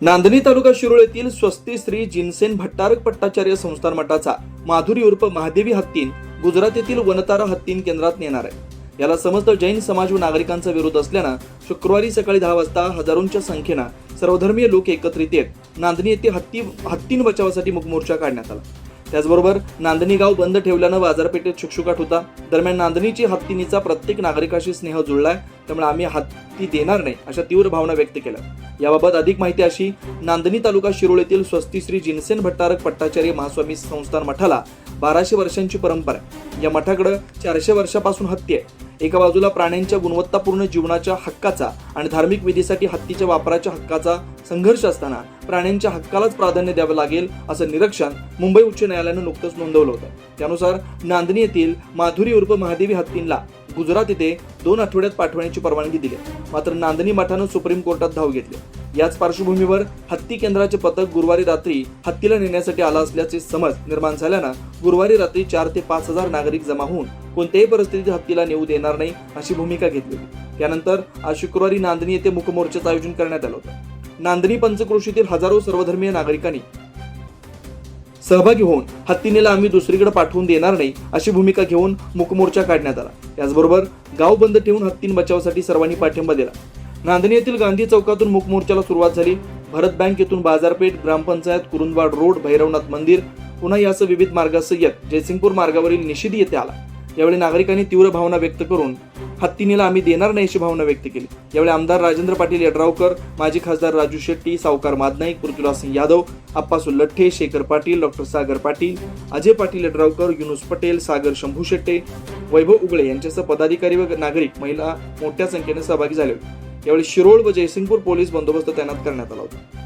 नांदणी तालुका शिरोळ येथील स्वस्ती श्री जिनसेन भट्टारक भट्टाचार्य संस्थान मठाचा माधुरी उर्फ महादेवी हत्तीन गुजरात येथील वनतारा हत्तीन केंद्रात नेणार आहे. याला समस्त जैन समाज व नागरिकांचा विरोध असल्यानं शुक्रवारी सकाळी दहा वाजता हजारोंच्या संख्येनं सर्वधर्मीय लोक एकत्रित येत नांदणी येथे हत्ती हत्तीन बचावासाठी मुखमोर्चा काढण्यात आला. त्याचबरोबर नांदणी गाव बंद ठेवल्यानं बाजारपेठेत शुकशुकाट होता. दरम्यान नांदणीची हत्तीनीचा प्रत्येक नागरिकाशी स्नेह जुळलाय. त्यामुळे आम्ही हत्ती देणार नाही अशा तीव्र भावना व्यक्त केल्या. याबाबत अधिक माहिती अशी नांदणी तालुका शिरोळ येथील स्वस्ती श्री जिनसेन भट्टारक पट्टाचार्य महास्वामी संस्थान मठाला बाराशे वर्षांची परंपरा आहे. या मठाकडं चारशे वर्षापासून हत्ती आहे. एका बाजूला प्राण्यांच्या गुणवत्तापूर्ण जीवनाच्या हक्काचा आणि धार्मिक विधीसाठी हत्तीच्या वापराच्या हक्काचा संघर्ष असताना प्राण्यांच्या हक्कालाच प्राधान्य द्यावं लागेल असं निरीक्षण मुंबई उच्च न्यायालयानं नुकतंच नोंदवलं होतं. त्यानुसार नांदणी येथील माधुरी उर्फ महादेवी हत्तींना गुजरात येथे दोन आठवड्यात पाठवण्याची परवानगी दिली. मात्र नांदणी मठानं सुप्रीम कोर्टात धाव घेतली. याच पार्श्वभूमीवर हत्ती केंद्राचे पथक गुरुवारी रात्री हत्तीला नेण्यासाठी आला असल्याचे समज निर्माण झाल्यानं गुरुवारी रात्री चार ते पाच हजार नागरिक जमा होऊन कोणत्याही परिस्थितीत हत्तीला नेऊ देणार नाही अशी भूमिका घेतली होती. त्यानंतर आज शुक्रवारी नांदणी येथे मुखमोर्चाचं आयोजन करण्यात आलं होतं. नांदणी पंचक्रोशीतील हजारो सर्वधर्मीय नागरिकांनी सहभागी होऊन हत्तीनेला आम्ही दुसरीकडे पाठवून देणार नाही अशी भूमिका घेऊन मुकमोर्चा काढण्यात आला. त्याचबरोबर गाव बंद ठेवून हत्तीन बचावासाठी सर्वांनी पाठिंबा दिला. नांदणी येथील गांधी चौकातून मुकमोर्चाला सुरुवात झाली. भरत बँक येथून बाजारपेठ ग्रामपंचायत कुरुंदवाड रोड भैरवनाथ मंदिर पुन्हा यासह विविध मार्गासह येत जयसिंगपूर मार्गावरील निषेध येथे आला. यावेळी नागरिकांनी तीव्र भावना व्यक्त करून हत्तीनीला आम्ही देणार नाही अशी भावना व्यक्त केली. यावेळी आमदार राजेंद्र पाटील यड्रावकर माजी खासदार राजू शेट्टी सावकार मादनाईक पृथ्वीराज सिंग यादव अप्पासू लठ्ठे शेखर पाटील डॉक्टर सागर पाटील अजय पाटील यड्रावकर युनुस पटेल सागर शंभू शेट्टे वैभव उगळे यांच्यासह पदाधिकारी व नागरिक महिला मोठ्या संख्येने सहभागी झाले होते. यावेळी शिरोळ व जयसिंगपूर पोलीस बंदोबस्त तैनात करण्यात आला होता.